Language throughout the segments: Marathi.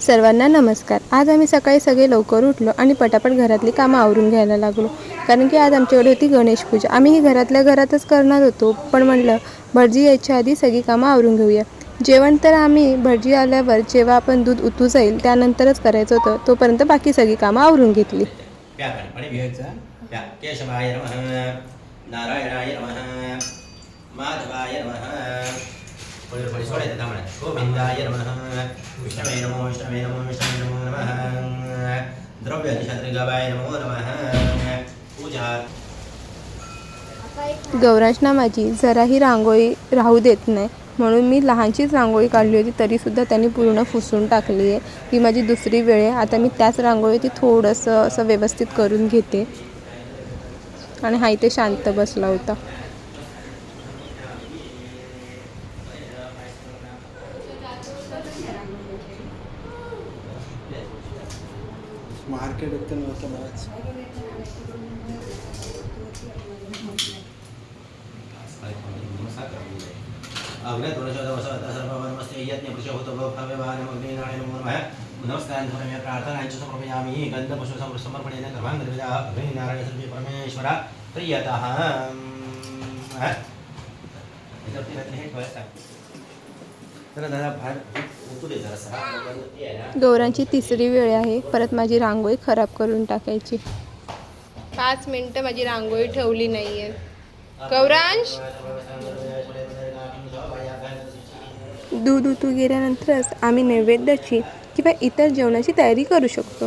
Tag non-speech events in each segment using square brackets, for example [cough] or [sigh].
सर्वांना नमस्कार. आज आम्ही सकाळी सगळे लवकर उठलो आणि पटापट घरातली कामं आवरून घ्यायला लागलो. कारण की आज आमच्याकडे होती गणेश पूजा. आम्ही ही घरातल्या घरातच करणार होतो पण म्हटलं भटजी यायच्या आधी सगळी कामं आवरून घेऊया. जेवण तर आम्ही भटजी आल्यावर जेव्हा आपण दूध उतू जाईल त्यानंतरच करायचं होतं. तोपर्यंत बाकी सगळी कामं आवरून घेतली. नारायणाय गौराशनामाची माझी जराही रांगोळी राहू देत नाही. म्हणून मी लहानशीच रांगोळी काढली होती तरीसुद्धा त्यांनी पूर्ण फुसून टाकली आहे. ही माझी दुसरी वेळ आहे. आता मी त्याच रांगोळी ती थोडंसं असं व्यवस्थित करून घेते. आणि हा इथे शांत बसला होता. मार्केट ಮಾರ್ಕೆಟ್ ಹೋಗ್ತಾನೆ ಬರ್ತಾನೆ अग्रे नमस्कार प्रार्थना च समर्पयामि गन्धपशु समर्पणेन गर्भां निर्मिता अग्निनारायण सर्वे परमेश्वर प्रियतः इतोपि रत्ने दादा भार गौरांची तिसरी वेळ आहे. परत माझी रांगोळी खराब करून टाकायची. पाच मिनटं माझी रांगोळी ठेवली नाही आहे गौरांश! दूध उतू गेल्यानंतरच आम्ही नैवेद्याची किंवा इतर जेवणाची तयारी करू शकतो.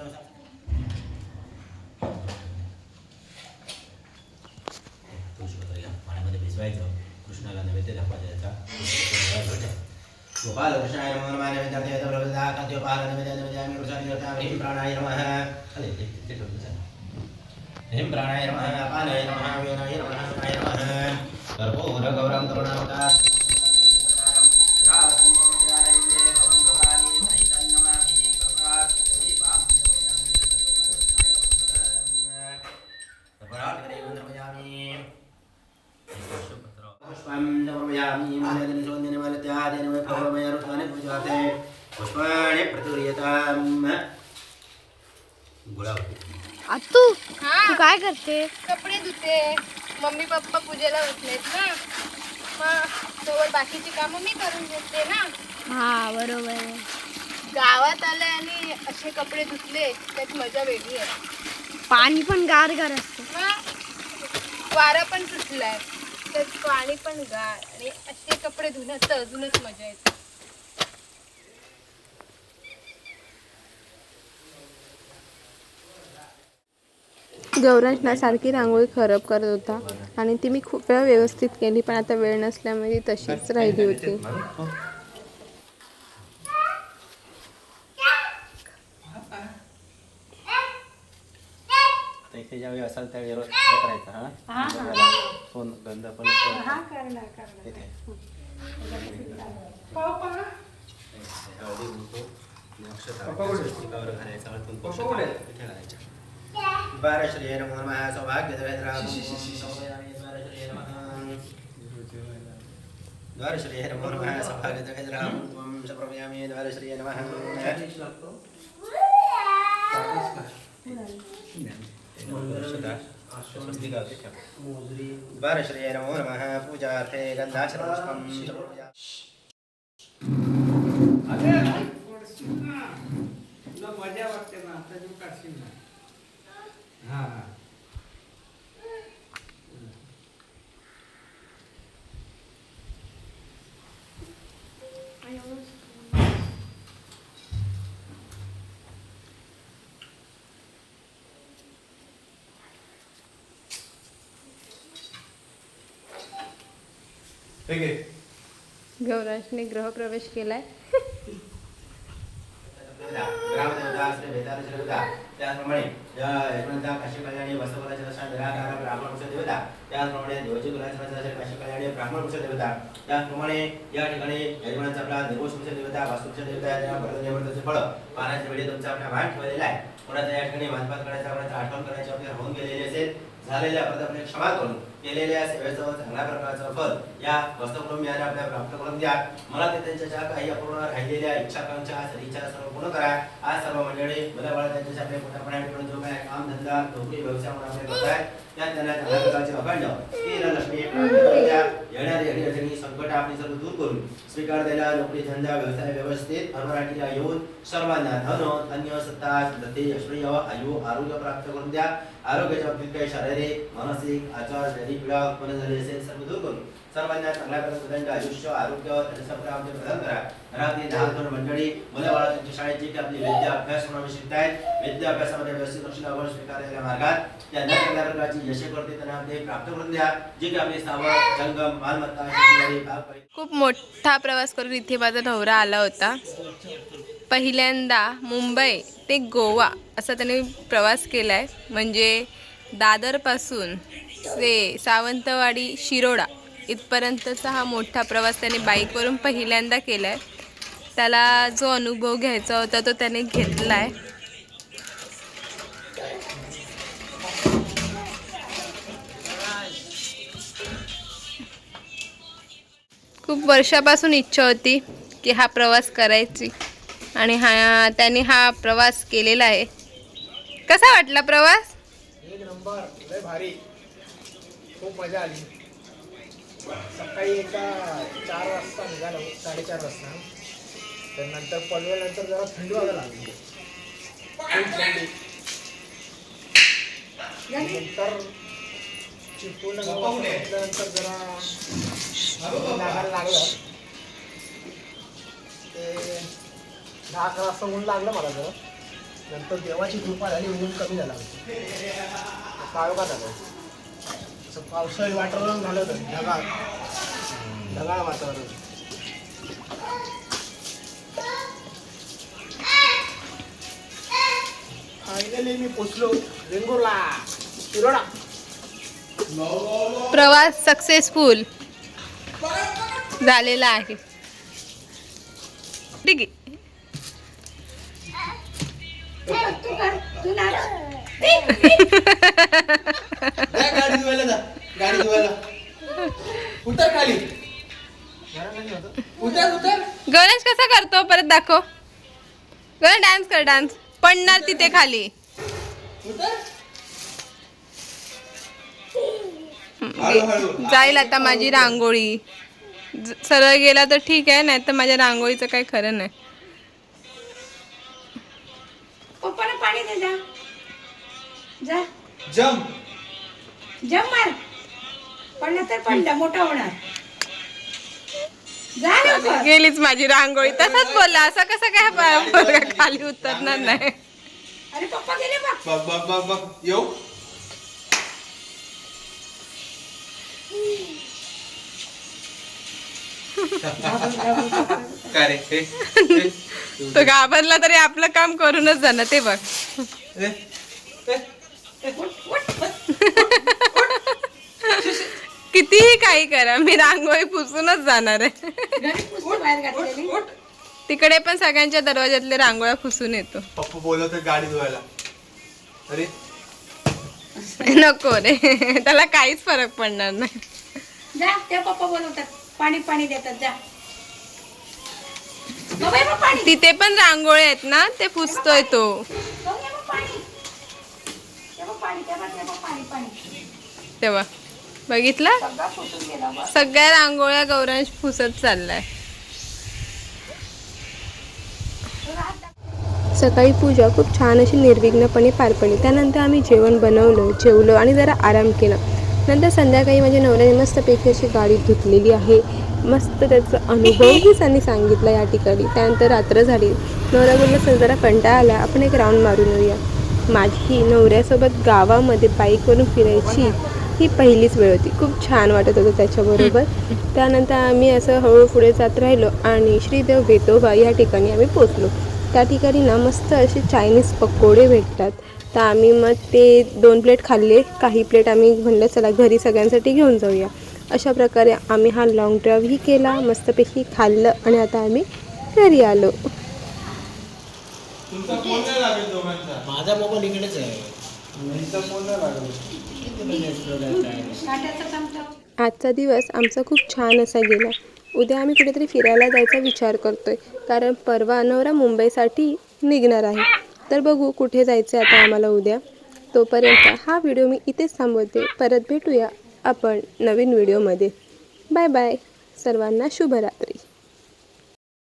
गोपाल कृष्णाय नमः नमः नैवेद्यार्थे प्रभुदा कांत्योपाल प्राणाय नमः प्राणाय नमः अपानाय नमः नमः रुद्राणि पूजार्थे पुष्पाणि गुलाब। आतू तू काय करते? कपडे धुते. मम्मी पप्पा पूजेला बसलेत ना. मग सोबत बाकीची कामं मी करून घेते ना. हा बरोबर आहे. गावात आले आणि असे कपडे धुतले त्यात मजा वेगळी आहे. पाणी पण गार गार असते. मग वारा पण सुटलाय. त्यात पाणी पण गार आणि असे कपडे धुण्यात तर अजूनच मजा येते. गौरांश ना सारखी रांगोळी खराब करत होता आणि ती मी खूप वेळा व्यवस्थित केली पण आता वेळ नसल्यामुळे ती तशीच राहिली होती. इथे ज्यावेळी असाल त्यावेळी रोज हे हा गंध पण इथे हळदी कुंकू आणि अक्षता स्वस्तिकावर घालायचं हळद अक्षता इथे घालायच्या द्वारश्री नमो नमः सौभाग्य द्वारश्री नमो. नमः सौभाग्य त्वं सप्रभयामि द्वारश्री नमः द्वारश्री नमो नमः पूजार्थे गन्धाक्षरपुष्पं मजा वाटते ना आता काढशील ना हा गौरांशने ग्रहप्रवेश केलाय. त्याचप्रमाणे या यजमानता काशी कल्याणी वस्तुकुलाच्या दशा निराकार ब्राह्मण वंश देवता. त्याचप्रमाणे देवची कुलाच्या दशा काशी कल्याणी ब्राह्मण वंश देवता. त्याचप्रमाणे या ठिकाणी यजमानाचा आपला देवता फळ. वेळी तुमचा आपला भाग ठेवलेला आहे. कोणाचा या ठिकाणी वादपात करायचा कोणाचा आठवण करायची आपल्याला होऊन गेलेली असेल झालेल्या क्षमा करून. केलेल्या सेवेचं चांगल्या प्रकारचं फल या वस्तुकुटुंबियांना आपल्या प्राप्त करून द्या. मला ते त्यांच्या काही अपूर्ण राहिलेल्या इच्छाकांक्षा सदिच्छा सर्व पूर्ण करा. आज सर्व मंडळी मला बाळा त्यांच्या आपले मोठ्यापणाकडून जो काय काम धंदा नोकरी व्यवसाय म्हणून आपले करत आहेत त्या त्यांना चांगल्या प्रकारचे अखंड. स्थिर लक्ष्मी प्राप्त संकट आपली सर्व दूर करून स्वीकार स्वीकारलेला नोकरी धंदा व्यवसाय व्यवस्थेत अमराठीला येऊन सर्वांना धन धन्य सत्ता समृद्धी ऐश्वर्य आयु आरोग्य प्राप्त करून द्या. आरोग्याच्या बाबतीत काही शारीरिक मानसिक आचार शारीरिक पीडा उत्पन्न झाले असेल सर्व दूर करून. सर्वांना चांगल्या प्रकारचे आयुष्य आरोग्य आमचे प्रदान करा. घरातली लहान थोर मंडळी मुलं बाळा त्यांच्या शाळेत जे काही आपली विद्या अभ्यास म्हणून आहेत विद्या अभ्यासामध्ये व्यवस्थित लक्ष लावून स्वीकारलेल्या मार्गात. त्यांना चांगल्या प्रकारची यश करते त्यांना ते प्राप्त करून द्या. जे की आपले स्थावर जंगम मालमत्ता खूप मोठा प्रवास करून इथे माझा नवरा आला होता. पहिल्यांदा मुंबई ते गोवा असा त्याने प्रवास केला आहे म्हणजे दादरपासून ते सावंतवाडी शिरोडा. इथपर्यंतचा हा मोठा प्रवास त्याने बाईकवरून पहिल्यांदा केला आहे त्याला जो अनुभव घ्यायचा होता तो त्याने घेतला आहे खूप वर्षापासून इच्छा होती की हा प्रवास करायची आणि हा त्याने हा प्रवास केलेला आहे. कसा वाटला प्रवास? एक नंबर. भारी. खूप मजा आली. सकाळी एकदा चार वाजता निघालो साडेचार वाजता. तर नंतर पनवेलनंतर जरा थंडी वाजायला लागली. खूप थंडी. नंतर चिपळूण नंतर जरा लागायला लागलं. ते दहा अकरा वाजता ऊन लागलं मला जरा. नंतर देवाची कृपा झाली ऊन कमी झाला काळोखा झालं. असं पावसाळी वातावरण झालं होतं ढगाळ. ढगाळ वातावरण. फायनली मी पोचलो वेंगुर्ला शिरोडा. प्रवास सक्सेसफुल झालेला आहे. ठीक आहे. [laughs] गाडी धुवायला जा. गाडी धुवायला. उतर खाली. उतर उतर. गणेश कसा करतो? परत दाखव. गणेश डान्स कर डान्स पडणार तिथे खाली. जाईल आता माझी रांगोळी. सरळ गेला तर ठीक आहे नाही तर माझ्या रांगोळीचं काही खरं नाही. पप्पाला पाणी दे जा. जा. जम. जम मार पडला तर पडला मोठा होणार. गेलीच माझी रांगोळी. तसाच बोलला असं कसं काय खाली उतरणार नाही. अरे पप्पा गेले बघ. बघ बघ बघ बघ. येऊ. काय रे? हे? हे? तो घाबरला तरी आपलं काम करूनच जाणार ते बघ. हे? हे? कितीही काही करा मी रांगोळी पुसूनच जाणार आहे. तिकडे पण सगळ्यांच्या दरवाजातले रांगोळ्या पुसून येतो. पप्पा बोलवते गाडी धुवायला. अरे. नको रे त्याला काहीच फरक पडणार नाही. जा ते पप्पा बोलवतात. पाणी पाणी देतात जा. बाबा बघ पाणी. तिथे पण रांगोळ्या आहेत ना ते पुसतोय तो. जाऊ पाणी. पाणी पाणी पाणी. तेव्हा. बघितलं? सगळ्या रांगोळ्या गौरांश पुसत चाललाय. सकाळी पूजा खूप छान अशी निर्विघ्नपणे पार पडली. त्यानंतर आम्ही जेवण बनवलं जेवलो आणि जरा आराम केला. नंतर संध्याकाळी माझ्या नवऱ्याने मस्तपैकी अशी गाडी धुतलेली आहे. मस्त त्याचा अनुभवही त्यांनी सांगितला या ठिकाणी. त्यानंतर रात्र झाली. नवरा बोलला सर जरा कंटाळा आला. आपण एक राऊंड मारून येऊया. माझी नवऱ्यासोबत गावामध्ये बाईकवरून फिरायची ही पहिलीच वेळ होती. खूप छान वाटत होतं त्याच्याबरोबर. त्यानंतर आम्ही असं हळूहळू पुढे जात राहिलो आणि श्रीदेव वेतोबा या ठिकाणी आम्ही पोचलो त्या ठिकाणी ना मस्त असे चायनीज पकोडे भेटतात. तर आम्ही मग ते दोन प्लेट खाल्ले. काही प्लेट आम्ही म्हणलं चला घरी सगळ्यांसाठी घेऊन जाऊया. अशा प्रकारे आम्ही हा लाँग ड्राईव्हही केला मस्तपैकी खाल्लं आणि आता आम्ही घरी आलो. माझा मोबाईल इकडेच आहे. आजचा दिवस आमचा खूप छान असा गेला. उद्या आम्ही कुठेतरी फिरायला जायचा विचार करतोय. कारण परवा नवरा मुंबईसाठी निघणार आहे. तर बघू कुठे जायचं आता आम्हाला उद्या. तोपर्यंत हा व्हिडिओ मी इथेच थांबवते. परत भेटूया आपण नवीन व्हिडिओमध्ये. Bye bye. सर्वांना शुभरात्री.